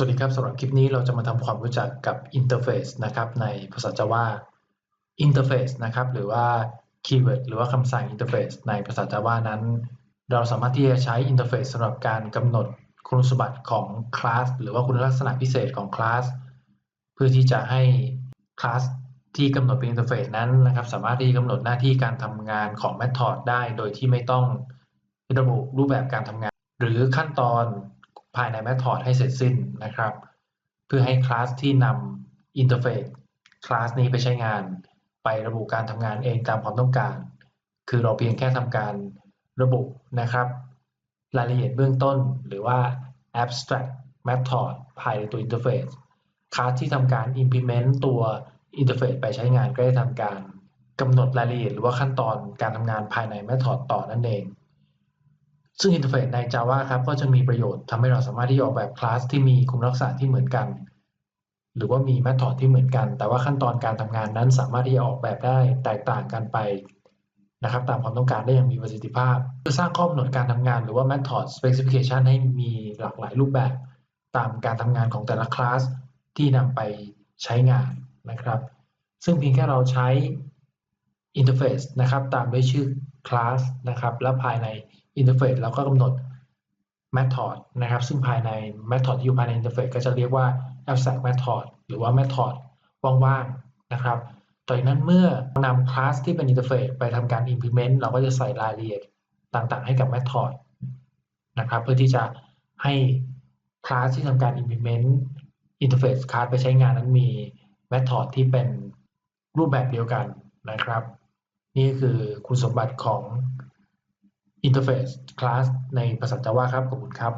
สวัสดีครับสำหรับคลิปนี้เราจะมาทำความรู้จักกับ Interface นะครับในภาษา Java Interface นะครับหรือว่า Keyword หรือว่าคำสั่ง Interface ในภาษา Java นั้น เราสามารถที่จะใช้ Interface สำหรับการกำหนดคุณสมบัติของคลาสหรือว่าคุณลักษณะพิเศษของคลาสเพื่อที่จะให้คลาสที่กำหนดเป็น Interface นั้นนะครับ สามารถที่กำหนดหน้าที่การทำงานของ Method ได้ โดยที่ไม่ต้องระบุรูปแบบการทำงาน หรือขั้นตอน ภายใน Method ให้เสร็จสิ้นนะครับ เพื่อให้คลาสที่นำ Interface คลาสนี้ไปใช้งาน ไประบุการทำงานเองตามความต้องการ คือเราเพียงแค่ทำการระบุนะครับ รายละเอียดเบื้องต้นหรือว่า abstract method ภายในตัว interface คลาสที่ทำการ implement ตัว interface ไปใช้งานก็ได้ทำการกำหนดรายละเอียดหรือว่าขั้นตอนการทำงานภายใน method ต่อนั่นเอง ซึ่ง interface ใน Java ครับก็จะมีประโยชน์ทำให้เราสามารถที่จะออกแบบคลาสที่มีคุณลักษณะที่เหมือนกัน หรือว่ามี method ที่เหมือนกัน แต่ว่าขั้นตอนการทำงานนั้นสามารถที่จะออกแบบได้แตกต่างกันไปนะครับตามความต้องการได้อย่างมีประสิทธิภาพเพื่อสร้างข้อกำหนดการทำงานหรือว่า method specification ให้มีหลากหลายรูปแบบ ตามการทำงานของแต่ละคลาสที่นำไปใช้งานนะครับ ซึ่งเพียงแค่เราใช้ interface นะครับตามด้วยชื่อ class นะครับ และภายใน interface เราก็กำหนด method นะครับ ซึ่งภายใน method ที่อยู่ภายใน interface ก็จะเรียกว่า abstract method หรือว่า method ว่างๆนะครับต่อจากนั้นเมื่อนำ class ที่เป็น interface ไปทำการ implement เราก็จะใส่รายละเอียดต่างๆ ให้กับ method นะครับเพื่อที่จะให้ class ที่ทำการ implement interface class ไปใช้งานนั้นมี method ที่เป็นรูปแบบเดียวกันนะครับ นี่คือคุณสมบัติของ interface class ในภาษา Java ครับ ขอบคุณครับ